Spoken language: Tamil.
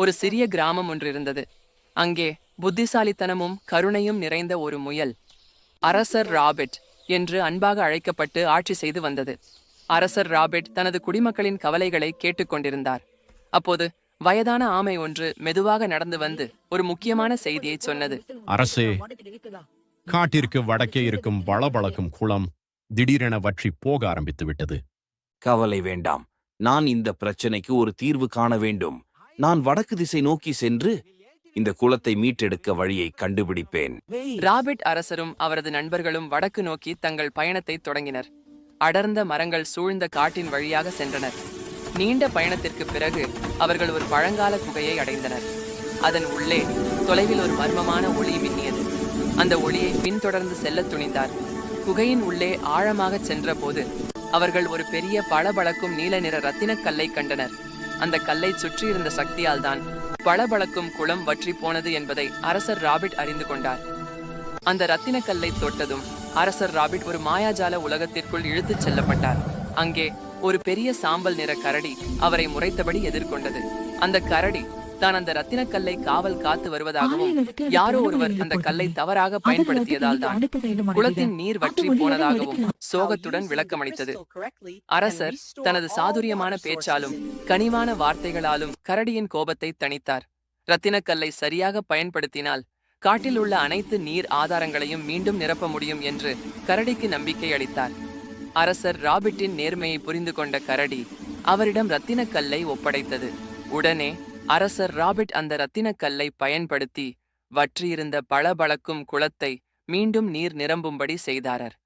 ஒரு சிறிய கிராமம் ஒன்று இருந்தது அங்கே புத்திசாலித்தனமும் கருணையும் நிறைந்த ஒரு முயல் அரசர் ராபிட் என்று அன்பாக அழைக்கப்பட்டு ஆட்சி செய்து வந்தது. அரசர் ராபிட் தனது குடிமக்களின் கவலைகளை கேட்டுக்கொண்டிருந்தார் அப்போது வயதான ஆமை ஒன்று மெதுவாக நடந்து வந்து ஒரு முக்கியமான செய்தியை சொன்னது. அரசே காட்டிற்கு வடக்கே இருக்கும் பளபளக்கும் குளம் திடீரென வற்றி போக ஆரம்பித்து விட்டது கவலை வேண்டாம். நான் இந்த பிரச்சனைக்கு ஒரு தீர்வு காண வேண்டும். நான் வடக்கு திசை நோக்கி சென்று இந்த குளத்தை மீட்டெடுக்க வழியை கண்டுபிடிப்பேன். ராபிட் அரசரும் அவரது நண்பர்களும் வடக்கு நோக்கி தங்கள் பயணத்தை தொடங்கினர். அடர்ந்த மரங்கள் சூழ்ந்த காட்டின் வழியாக சென்றனர். நீண்ட பயணத்திற்கு பிறகு அவர்கள் ஒரு பழங்கால குகையை அடைந்தனர். அதன் உள்ளே தொலைவில் ஒரு மர்மமான ஒளி மின்னியது. அந்த ஒளியை பின்தொடர்ந்து செல்லத் துணிந்தார். குகையின் உள்ளே ஆழமாக சென்றபோது அவர்கள் ஒரு பெரிய பளபளக்கும் நீல நிற ரத்தினக் கல்லை கண்டனர். அந்த கல்லை சுற்றியிருந்த சக்தியால் தான் பளபளக்கும் குளம் வற்றி போனது என்பதை அரசர் ராபிட் அறிந்து கொண்டார். அந்த ரத்தின கல்லை தொட்டதும் அரசர் ராபிட் ஒரு மாயாஜால உலகத்திற்குள் இழுத்துச் செல்லப்பட்டார். அங்கே ஒரு பெரிய சாம்பல் நிற கரடி அவரை முறைத்தபடி எதிர்கொண்டது. அந்த கரடி தான் அந்த ரத்தின கல்லை காவல் காத்து வருவதாகவும் யாரோ ஒருவர் அந்த கல்லை தவறாக பயன்படுத்தியதால் தான் குளத்தின் நீர் வற்றி போனதாகவும் சோகத்துடன் விளக்கமளித்தது. அரசர் தனது சாதுரியமான பேச்சாலும் கனிவான வார்த்தைகளாலும் கரடியின் கோபத்தை தணித்தார். ரத்தினக்கல்லை சரியாக பயன்படுத்தினால் காட்டில் உள்ள அனைத்து நீர் ஆதாரங்களையும் மீண்டும் நிரப்ப முடியும் என்று கரடிக்கு நம்பிக்கை அளித்தார். அரசர் ராபிட்டின் நேர்மையை புரிந்து கொண்ட கரடி அவரிடம் ரத்தினக்கல்லை ஒப்படைத்தது. உடனே அரசர் ராபிட் அந்த ரத்தினக்கல்லை பயன்படுத்தி வற்றியிருந்த பளபளக்கும் குளத்தை மீண்டும் நீர் நிரம்பும்படி செய்தாரர்.